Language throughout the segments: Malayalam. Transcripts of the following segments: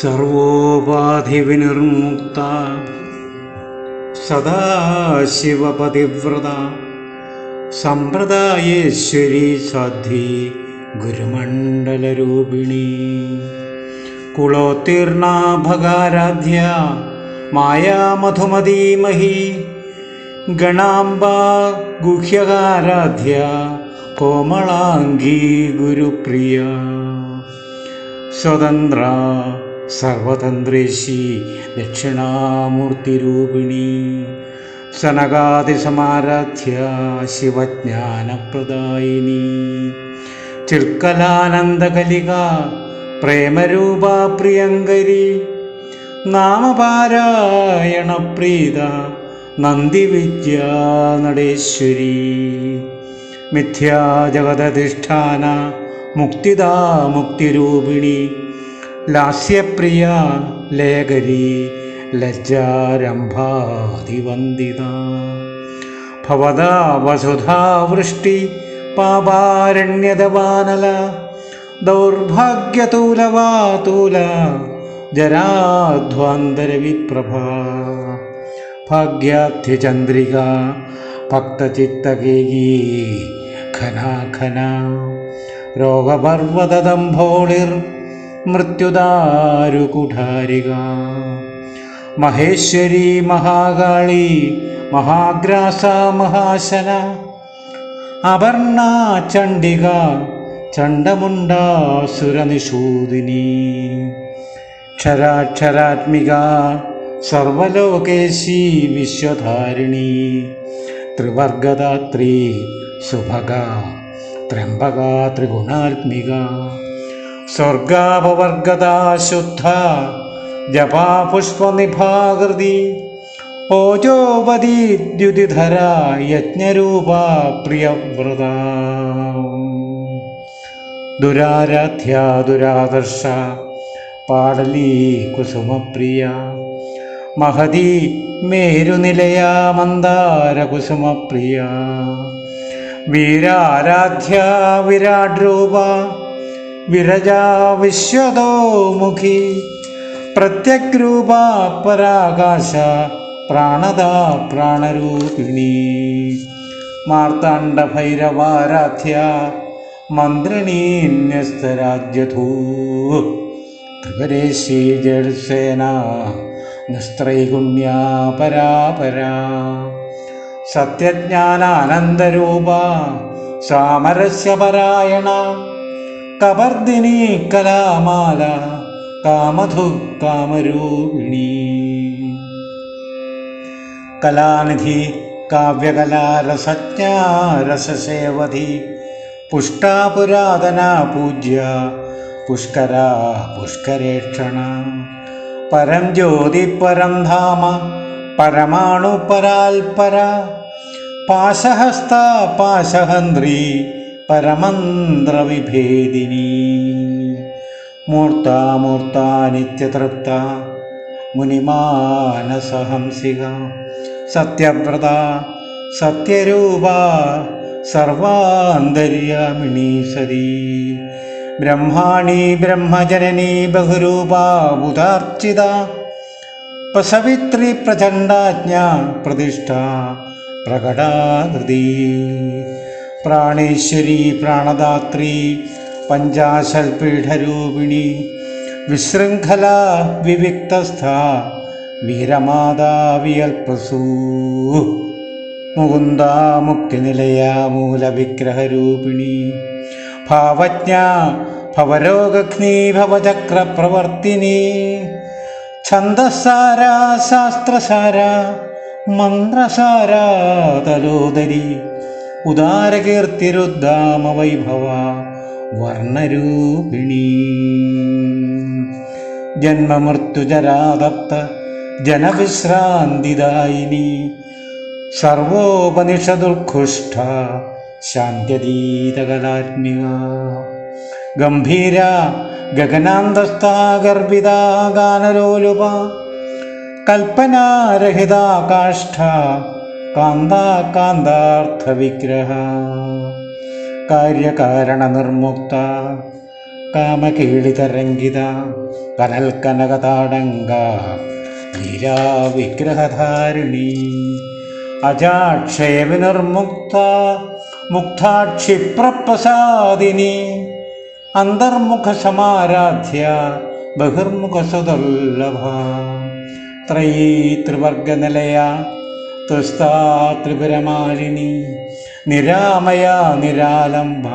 സർവോപാധിവിനിർമുക്ത സദാശിവപതിവ്രത സമ്പ്രദായേശ്വരി സാധ്വി ഗുരുമണ്ഡലരൂപിണി. കുളോത്തീർണാഭകാരാധ്യ മായാമധുമതീമഹി ഗണാംബ ഗുഹ്യകാരാധ്യ കോമളാംഗീ ഗുരുപ്രിയ. സ്വതന്ത്ര സർവതന്ത്രേശി ദക്ഷിണാമൂർത്തിരൂപിണി. സനകാതിസമാരാധ്യ ശിവജ്ഞാനപ്രദായിനി. ചിർക്കലാനന്ദകലിക പ്രേമരൂപ പ്രിയങ്കരി. നാമപാരായണപ്രീത നന്ദിവിദ്യാ നടേശ്വരി. മിഥ്യാജഗതധിഷ്ഠാന മുക്തിദാ മുക്തിരൂപിണി. ലാസ്യപ്രിയ ലേഖരി ലജ്ജാരംഭാതിവന്ദിത ഭവതാ വസുധാവൃഷ്ടി പാപാരണ്യതവാനല. ദൗർഭാഗ്യതൂലവാതൂല ജരാധ്വാന്തരവിപ്രഭ. ഭാഗ്യാധ്യചന്ദ്രിക ഭക്തചിത്തകേകീ ഘനാഘന. രോഗപർവതദംഭോളിർ മൃത്യുദാരുകുഠാരിക. മഹേശ്വരി മഹാകാളി മഹാഗ്രാസ മഹാശന അപർണ ചണ്ഡിക ചണ്ഡമുണ്ടാസുരനിഷൂദിനി ക്ഷരാക്ഷരാത്മിക സർവലോകേശി വിശ്വധാരിണി. ത്രിവർഗദാത്രി സുഭഗ ത്രംബക ത്രിഗുണാത്മിക. സ്വർഗാപവർഗദാ ജപാപുഷ്പനിഭാകൃതി ജപാ പുഷ്പനിഭാകൃതി ഓജോപതി യജ്ഞരൂപ പ്രിയവ്രത. ദുരാരാധ്യ ദുരാദർശ പാടലീ കുസുമപ്രിയ മഹതി മേരുനിലയ മന്ദാരകുസുമപ്രിയ വീരാരാധ്യ വിരാട് രൂപ വിരജാ വിശ്വതോമുഖി പ്രത്യഗ്രൂപ പരാകാശ പ്രാണദാ പ്രാണരൂപിണി മാർത്താണ്ഡ ഭൈരവാരാധ്യ മന്ത്രിണീന്യസ്തരാജ്യധൂ ത്രിപരേശി ജഡ്സേന നിസ്ത്രൈഗുണ്യാ പരാപരാ സത്യജ്ഞാനാനന്ദരൂപ സാമരസ്യപരായണ. കബർദിനി കലാമാല കാമധു കാമരൂപിണി. കലാനിധി കാവ്യകലാരസജ്ഞാരസസേവധി പുഷ്ടാപുരാതന പൂജ്യ പുഷ്കരാ പുഷ്കരേക്ഷണ. പരം ജ്യോതി പരം ധാമ പരമാണു പരാൽപര പാശഹസ്ത പാശഹന്ത്രി പരമന്ത്രവിഭേദിനി. മൂർത്താമൂർത്ത നിത്യതൃപ്ത മുനിമാനസഹംസിക. സത്യവ്രത സത്യരൂപ സർവാന്തര്യാമിണി സതി. ബ്രഹ്മാണി ബ്രഹ്മജനനി ബഹുരൂപ ഉദാർച്ചിത. സവിത്രി പ്രചണ്ഡാജ്ഞ പ്രതിഷ്ഠ പ്രകടാകൃതി. പ്രാണേശ്വരി പ്രാണദാത്രി പഞ്ചാശൽപീഠരൂപിണി വിശൃംഖല വിവിക്തസ്ഥ വീരമാതാവിയൽപ്രസൂ മുകുന്ദ മുക്തിനിലയ മൂലവിഗ്രഹരൂപിണി. ഭാവജ്ഞ ഭവരോഗഗ്നി ഭവചക്രപ്രവർത്തിനി. ഛന്ദസാര ശാസ്ത്രസാര മന്ത്രസാര തലോദരി. ഉദാരകീർത്തിരുദ്ധാമവൈഭവ വർണരൂപിണി. ജന്മമൃത്യുജരാതപ്ത ജനവിശ്രാന്തിദായിനി. സർവോപനിഷദുർഘുഷ്ട ശാന്ത്യതീതകലാത്മിക ഗംഭീര ഗഗനാന്തസ്ഥാഗർഭിത ഗാനലോലുപ കൽപ്പനാരഹിത കാഷ്ഠ കാന്താകാന്താർത്ഥവിഗ്രഹ കാര്യകാരണനിർമുക്ത കാമകീളിതരംഗിത കനൽ കനകതാടങ്ക ലീലാ വിഗ്രഹധാരിണി അജാക്ഷയ വിനിർമുക്ത മുക്താക്ഷിപ്രപ്രസാദിനി അന്തർമുഖ സമാരാധ്യ ബഹിർമുഖ സുദുർലഭ ത്രയീ ത്രിവർഗനിലയ തുസ്താ ത്രിപുരമാലിനി നിരാമയ നിരാലംഭ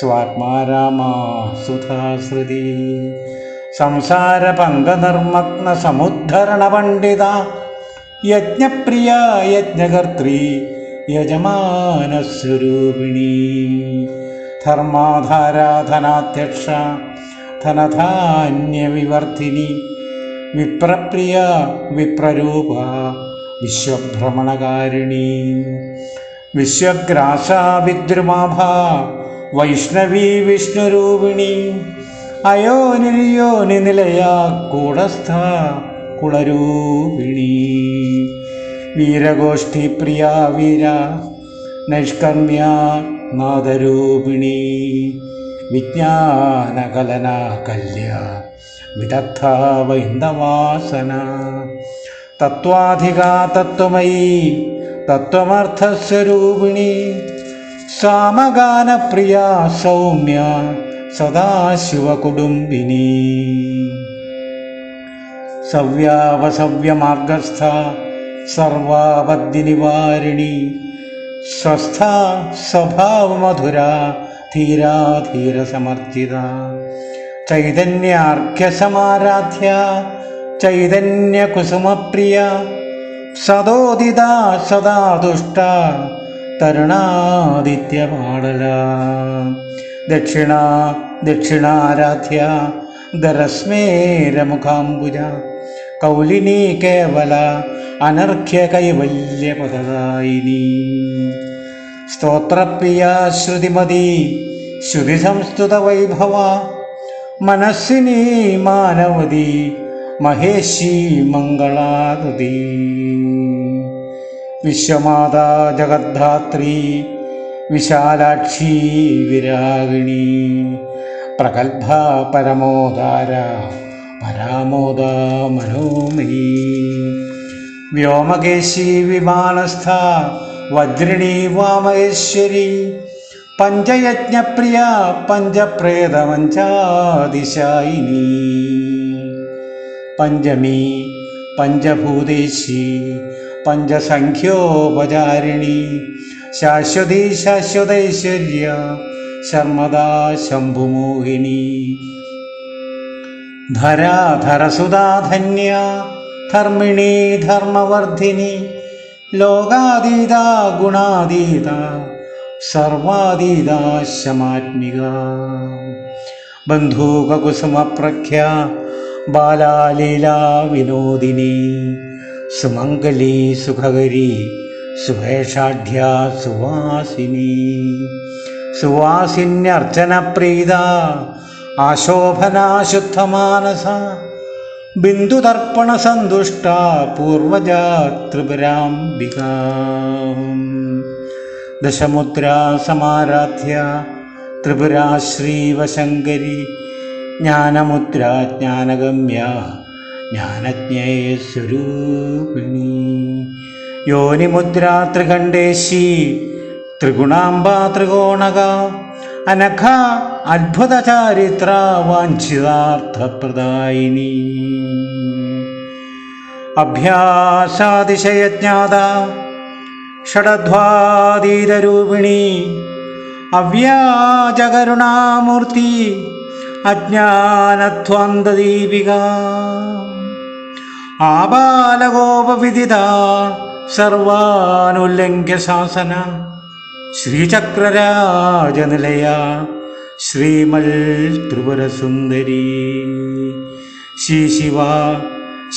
സ്വാത്മാരാമാ സുധാശ്രുതി. സംസാര പങ്കനിർമ്മഗ്ന സമുദ്ധരണ പണ്ഡിത യജ്ഞപ്രിയ യജ്ഞകർത്രി യജമാനസ്വരൂപിണി. ധർമാധാരാധനാധ്യക്ഷ ധനധാന്യവിവർദ്ധിനി വിപ്രപ്രിയ വിപ്രരൂപ വിശ്വഭ്രമണകാരിണി. വിശ്വഗ്രാസാവിദ്രുമാഭ വൈഷ്ണവീ വിഷ്ണുരൂപിണി. അയോനിര്യോനി നിലയാ കൂടസ്ഥ കുളരൂപിണി. വീരഗോഷ്ഠി പ്രിയ വീര നൈഷ്കർമ്മ്യ നാദരൂപിണി. വിജ്ഞാനകലന കല്യ വിദഗ്ധ വൈന്ദവാസന. തത്വാധികാ തത്വമയീ തത്വമർത്ഥസ്വരൂപിണി സാമഗാനപ്രിയ സൗമ്യ സദാശിവകുടുംബിനി. സവ്യാവസവ്യമാർഗസ്ഥ സർവാപദ്യനിവാരിണി സ്വസ്ഥ സ്വഭാവമധുര ധീരാധീരസമർജിത ചൈതന്യാർഘ്യസമാരാധ്യ ചൈതന്യകുസുമപ്രിയ സദോദിത സദാ ദുഷ്ട തരുണാദിത്യമാടല ദക്ഷിണ ദക്ഷിണാരാധ്യ ദരസ്മേരമുഖാംബുജ കൗലിനി കേവല അനർഘ്യ കൈവല്യപദായിനി സ്തോത്രപ്രിയ ശ്രുതിമതി ശ്രുതി സംസ്തുത വൈഭവ മനസ്സിനി മാനവതി മഹേശി മംഗളാകൃതി. വിശ്വമാതാ ജഗദ്ധാത്രി വിശാലാക്ഷി വിരാഗിണി. പ്രഗത്ഭ പരമോദാര പരാമോദ മനോമയി. വ്യോമകേശി വിമാനസ്ഥ വജ്രിണി വാമേശ്വരി പഞ്ചയജ്ഞപ്രിയ പഞ്ചപ്രേതമഞ്ചാതിശായിനി പഞ്ചമി പഞ്ചഭൂതേശി പഞ്ചസംഖ്യോപചാരിണി ശാശ്വതി ശാശ്വതൈശ്വര്യ ശർമ്മദാ ശംഭുമോഹിനി. ധരാധരസുധാധന്യ ധർമ്മിണി ധർമ്മവർദ്ധിനി ലോകാതീത ഗുണാതീത സർവാതീത ശമാത്മിക ബന്ധൂകകുസുമപ്രഖ്യ ബാലാലീലാ വിനോദിനി സുമംഗലി സുഖകരി സുവേഷാഢ്യ സുവാസിനി. സുവാസിന്യർച്ചനപ്രീത ആശോഭനാശുദ്ധമാനസ. ബിന്ദുതർപ്പണസന്തുഷ്ട പൂർവജ ത്രിപുരാംബിക ദശമുദ്രാ സമാരാധ്യ ത്രിപുരാ ശ്രീവശങ്കരി ജ്ഞാനമുദ്ര ജ്ഞാനഗമ്യ ജ്ഞാനജ്ഞേയസ്വരൂപിണി. യോനിമുദ്ര ത്രികണ്ഠേശി ത്രിഗുണാംബ ത്രികോണക അനഘ അത്ഭുത ചാരിത്ര വാഞ്ചിതാർത്ഥപ്രദായിനി. അഭ്യാസാതിശയജ്ഞാത ഷഡധ്വാതീതരൂപിണി അവ്യാജകരുണാമൂർത്തി അജ്ഞാനധ്വാന്തദീപിക ആപാലകോപവിദിത സർവാനുല്ലംഘ്യ ശാസന ശ്രീചക്രരാജനിലയ ശ്രീമൽ ത്രിപുരസുന്ദരി ശ്രീ ശിവ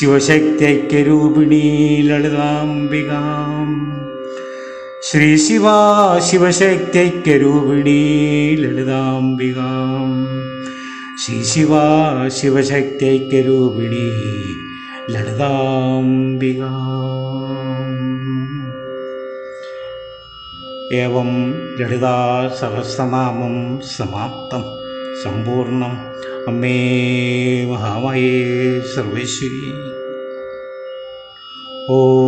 ശിവശക്തിഐക്യരൂപിണീ ലളിതാംബികാം. ശ്രീ ശിവ ശിവശക്തിഐക്യരൂപിണീ ലളിതാംബികാം. श्रीशिवा शिवशक्त्यैक्यरूपिणी लम्बिगा एवं लडुदा समाप्तं। सम्पूर्णम् अमे महामये सर्वेश्वरी ओ